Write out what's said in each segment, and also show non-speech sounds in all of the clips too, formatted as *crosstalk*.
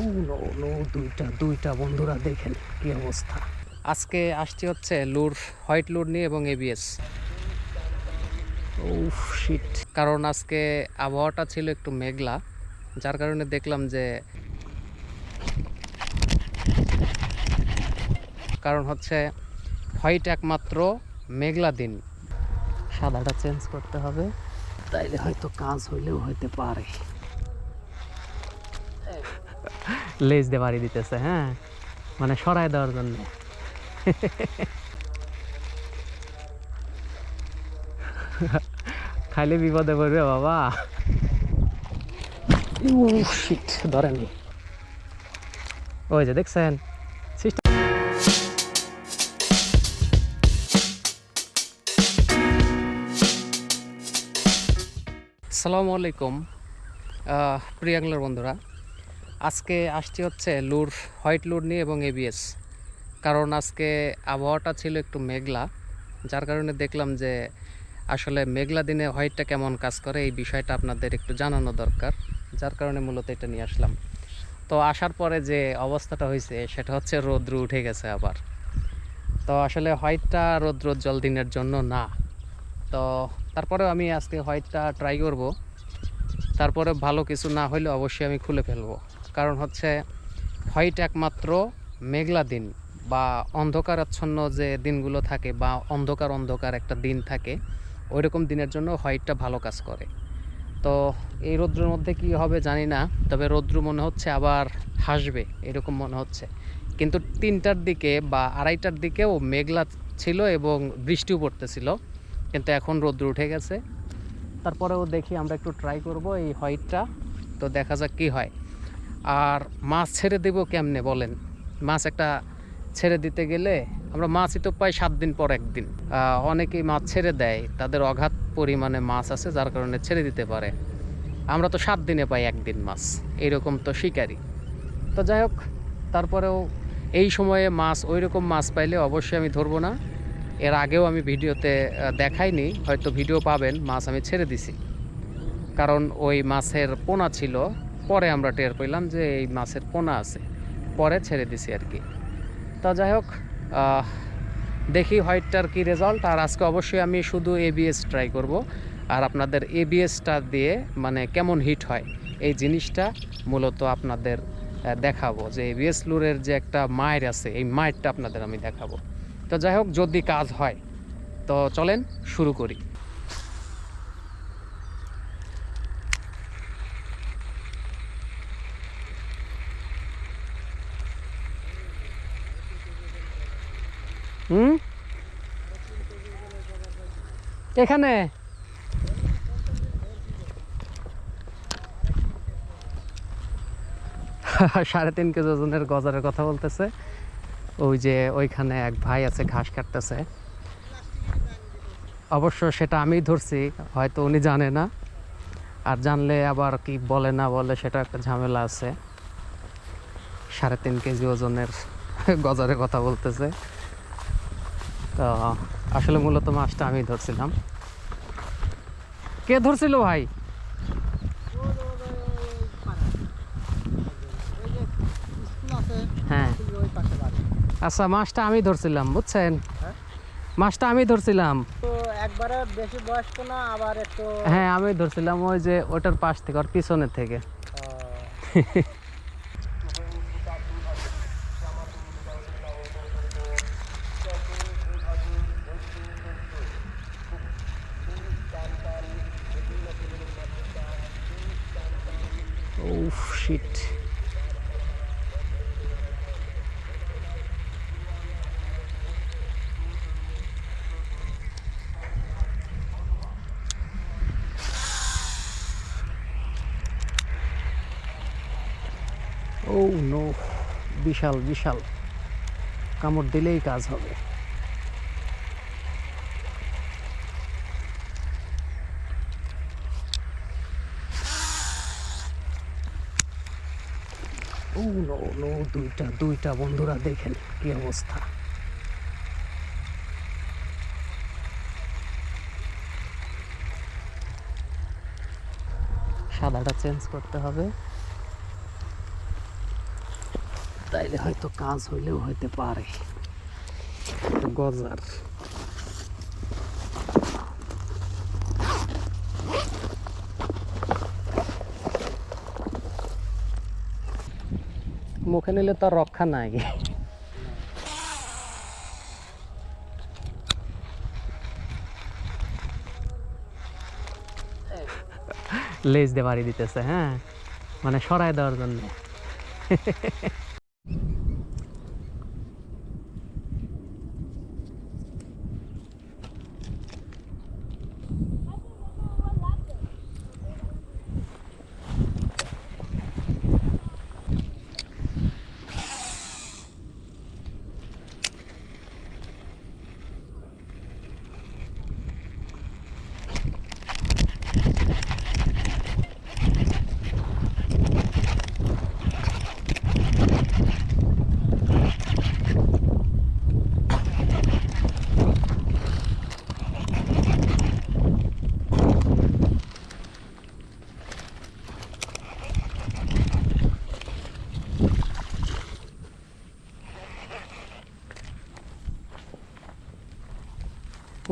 ও no no দুইটা দুইটা বন্ধুরা দেখেন কি অবস্থা। আজকে আসছি হচ্ছে লুর হোয়াইট লুর নিয়ে এবং এবিএস ও শিট কারণ আজকে আবহাওয়াটা ছিল একটু মেঘলা যার কারণে দেখলাম যে কারণ হচ্ছে হোয়াইট একমাত্র মেঘলা দিন। সাদাটা চেঞ্জ করতে হবে তাইলে হয়তো কাজ হইলেও হইতে পারে। লেজ দিয়ে বাড়ি দিতেছে হ্যাঁ? মানে সরাই দেওয়ার জন্য। খাইলে বিপদে পড়বে বাবা। শিট ধরেনি। ওই যে দেখছেন আসসালামু আলাইকুম আহ, প্রিয় বন্ধুরা। আজকে আসছি হচ্ছে লুর, হোয়াইট লুর নিয়ে এবং এবিএস কারণ আজকে আবহাওয়াটা ছিল একটু মেঘলা, যার কারণে দেখলাম যে আসলে মেঘলা দিনে হোয়াইটটা কেমন কাজ করে এই বিষয়টা আপনাদের একটু জানানো দরকার, যার কারণে মূলত এটা নিয়ে আসলাম। তো আসার পরে যে অবস্থাটা হয়েছে, সেটা হচ্ছে রৌদ্র উঠে গেছে আবার। তো আসলে হোয়াইটটা রৌদ্রোজ্জ্বল দিনের জন্য না। তো তারপরেও আমি আজকে হোয়াইটটা ট্রাই করব। তারপরে ভালো কিছু না হলে অবশ্যই আমি খুলে ফেলব। কারণ হচ্ছে হোয়াইট একমাত্র মেঘলা দিন বা অন্ধকারাচ্ছন্ন যে দিনগুলো থাকে বা অন্ধকার অন্ধকার একটা দিন থাকে ওই রকম দিনের জন্য হোয়াইটটা ভালো কাজ করে। তো এই রৌদ্রের মধ্যে কি হবে জানি না, তবে রৌদ্র মনে হচ্ছে আবার হাসবে, এরকম মনে হচ্ছে। কিন্তু তিনটার দিকে বা আড়াইটার দিকেও মেঘলা ছিল এবং বৃষ্টিও পড়তেছিল, কিন্তু এখন রৌদ্র উঠে গেছে। তারপরেও দেখি আমরা একটু ট্রাই করব এই হোয়াইটটা, তো দেখা যাক কি হয়। আর মাছ ছেড়ে দেবো কেমনে বলেন? মাছ একটা ছেড়ে দিতে গেলে আমরা মাছই তো পাই সাত দিন পর একদিন। অনেকেই মাছ ছেড়ে দেয়, তাদের অগাধ পরিমাণে মাছ আছে যার কারণে ছেড়ে দিতে পারে। আমরা তো সাত দিনে পাই একদিন মাছ, এইরকম তো শিকারি। তো যাই হোক, তারপরেও এই সময়ে মাছ ওই রকম মাছ পাইলে অবশ্যই আমি ধরবো না। এর আগেও আমি ভিডিওতে দেখাইনি, হয়তো ভিডিও পাবেন, মাছ আমি ছেড়ে দিছি। কারণ ওই মাছের পোনা ছিল পরে আমরা টের পেলাম যে এই মাছের পোনা আছে। পরে ছেড়ে দিছি আর কি। তা যাই হোক দেখি হোয়াইটটার কি রেজাল্ট আর আজকে অবশ্যই আমি শুধু এবিএস ট্রাই করব। আর আপনাদের এবিএসটা দিয়ে মানে কেমন হিট হয়, এই জিনিসটা মূলত আপনাদের দেখাবো। যে এবিএস লুরের যে একটা মায়ের আছে, এই মায়েরটা আপনাদের আমি দেখাবো। তো যাই হোক, যদি কাজ হয়, তো চলেন শুরু করি। এখানে? *laughs* সাড়ে তিন কেজি ওজনের গজারের কথা বলতেছে। ওই যে ওইখানে এক ভাই আছে, ঘাস কাটতেছে। অবশ্য সেটা আমি ধরছি, হয়তো উনি জানে না। আর জানলে আবার কি বলে না বলে সেটা একটা ঝামেলা আছে। সাড়ে তিন কেজি ওজনের *laughs* গজারের কথা বলতেছে। তো আসলে মূলত মাছটা আমি ধরছিলাম। কে ধরছিল ভাই? হ্যাঁ। আচ্ছা মাছটা আমি ধরছিলাম বুঝছেন? হ্যাঁ? মাছটা আমি ধরছিলাম। তো একবারে বেশি বয়স্ক না আবার একটু হ্যাঁ আমি ধরছিলাম ওই যে ওটার পাশ থেকে ওর পিছনের থেকে *laughs* আহ, উফ শিট ও নো বিশাল বিশাল। কামড় দিলেই কাজ হবে। নো নো, দুইটা দুইটা। বন্ধুরা, দেখেন কি অবস্থা। সাদাটা চেঞ্জ করতে হবে। তাইলে হয়তো কাজ হইলেও হইতে পারে। গজার। মুখে নিলে তো আর রক্ষা নাই। লেজ দিয়ে বাড়ি দিতেছে হ্যাঁ? মানে সরায় দেওয়ার জন্য।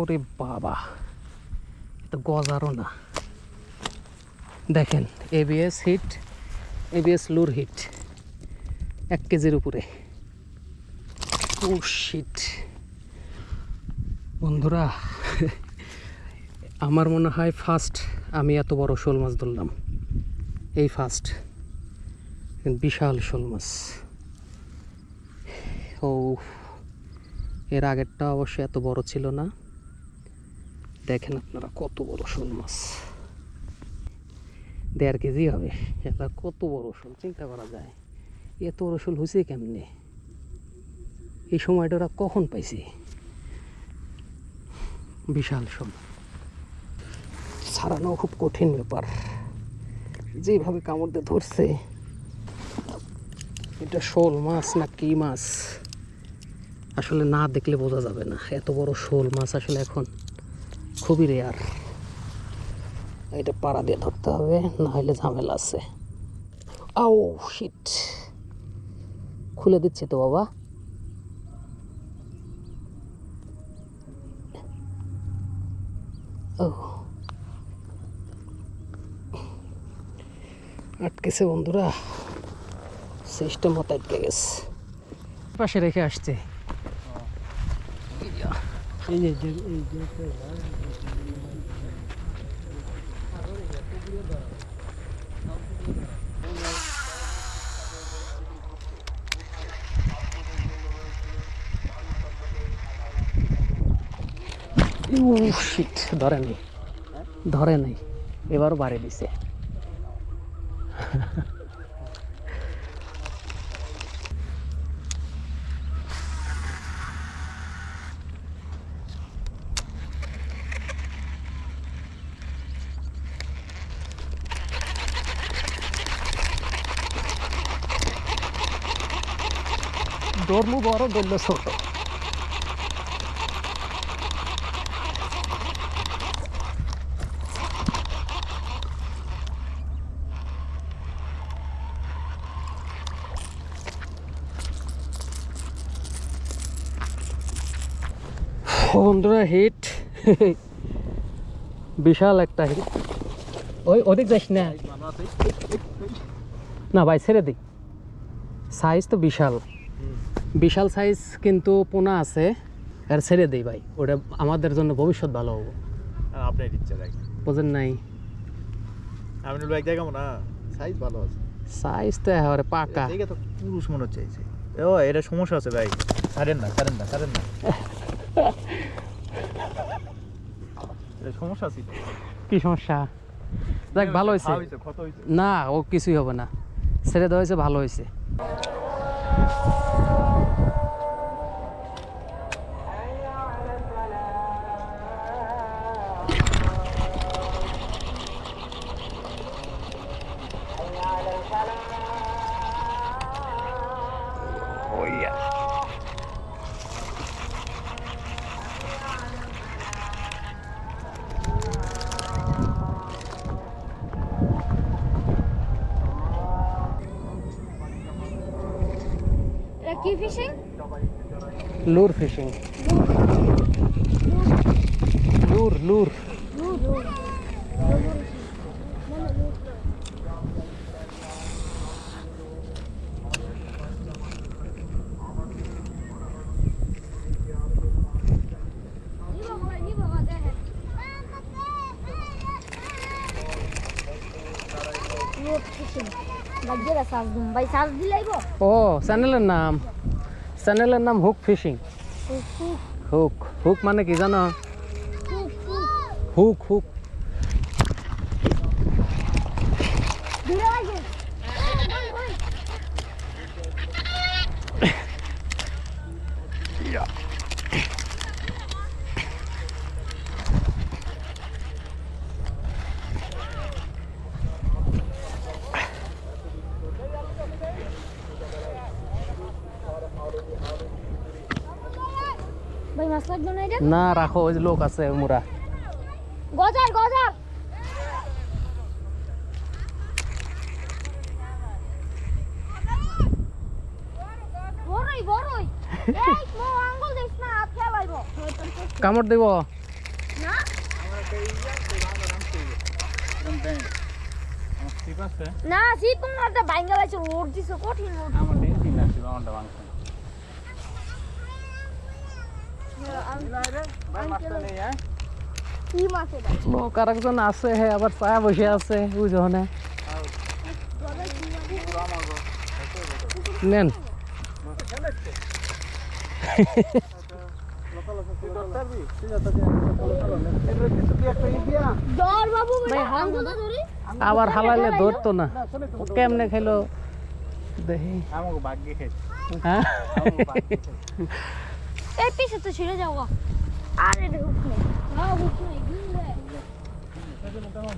ওরে বাবা এটা গজারও না। দেখেন এবিএস হিট এবিএস লুর হিট এক কেজির উপরে। ও শিট বন্ধুরা, আমার মনে হয় ফার্স্ট আমি এত বড় শোল মাছ ধরলাম। এই ফার্স্ট বিশাল শোল মাছ। ও, এর আগেরটা অবশ্য এত বড় ছিল না। দেখেন আপনারা কত বড় শোল মাছ। দেড় কেজি হবে। এটা কত বড় শোল, চিন্তা করা যায়। এত বড় শোল হয়েছে কেমনে? এই সময়টা ওরা কখন পাইছে? বিশাল শোল। ছাড়ানো খুব কঠিন ব্যাপার। যেভাবে কামড়তে ধরছে, এটা শোল মাছ না কি মাছ? আসলে না দেখলে বোঝা যাবে না। এত বড় শোল মাছ আসলে এখন খুবই রেয়ার এটা পাড়া দিয়ে ধরতে হবে না হলে ঝামেলা আছে। আও শিট খুলে দিচ্ছে তো বাবা। ও। আটকেছে বন্ধুরা। সিস্টেম মতো আটকে গেছে। পাশে রেখে আসছে। ধরে নেই। ধরে নেই। এবারও বাড়ি দিছে। দৌড়মু বড় দৌড়ল ছোট বন্ধুরা হিট বিশাল একটা হিট ওই ওদিক যাস না। না ভাই, ছেড়ে দিই। সাইজ তো বিশাল। বিশাল সাইজ কিন্তু পোনা আছে আর ছেড়ে দিই ভাই। ওটা আমাদের জন্য ভবিষ্যৎ ভালো হব। আপনার ইচ্ছা দেখ। বোঝেন নাই। আমি বাইক দেখাবো না সাইজ ভালো আছে। সাইজ তো একেবারে পাকা। দেখে তো পুরুষ মনে হচ্ছে ও এটা সমস্যা আছে ভাই। ছাড়েন না ছাড়েন না ছাড়েন না। সমস্যা আছে। কি সমস্যা? দেখ ভালো হয়েছে না ও কিছুই হবে না। ছেড়ে দেওয়া হয়েছে ভালো হয়েছে কি ফিশিং লুর ফিশিং লুর লুর বাজ্যেরা সাজ ও চ্যানেলের নাম। চ্যানেলের নাম হুক ফিশিং। Hook hook. মানে কি জানো? Hook hook. মাছ লাগবে না এটা? না রাখো ওই লোক আছে মুরা গজার গজার বড়ই বড়ই *laughs* এই মো আঙ্গুল দিস না হাত ফেলাইব কামড় দিব। না? মারতে বাইঙ্গা লাইছে ওর দিছে কঠিন ওর আমার টেনশন না ছিল আমারটা মাংস ভাই মাছটা নেই হ্যাঁ কি মাছ এটা লোক আর একজন আছে হে আবার ছায়া বসে আছে বুঝনে নেন দর বাবু বেটা আঙ্গুল ধরি আবার হালাইলে ধরতো না ও কেমনে খেলো দেখি আমাকে ভাগ্যে খেয়েছে হ্যাঁ এই পিছে তো ছিড়ে যাও গা। আর এটা হুক নেই না হুক নেই ঘুরে বাবা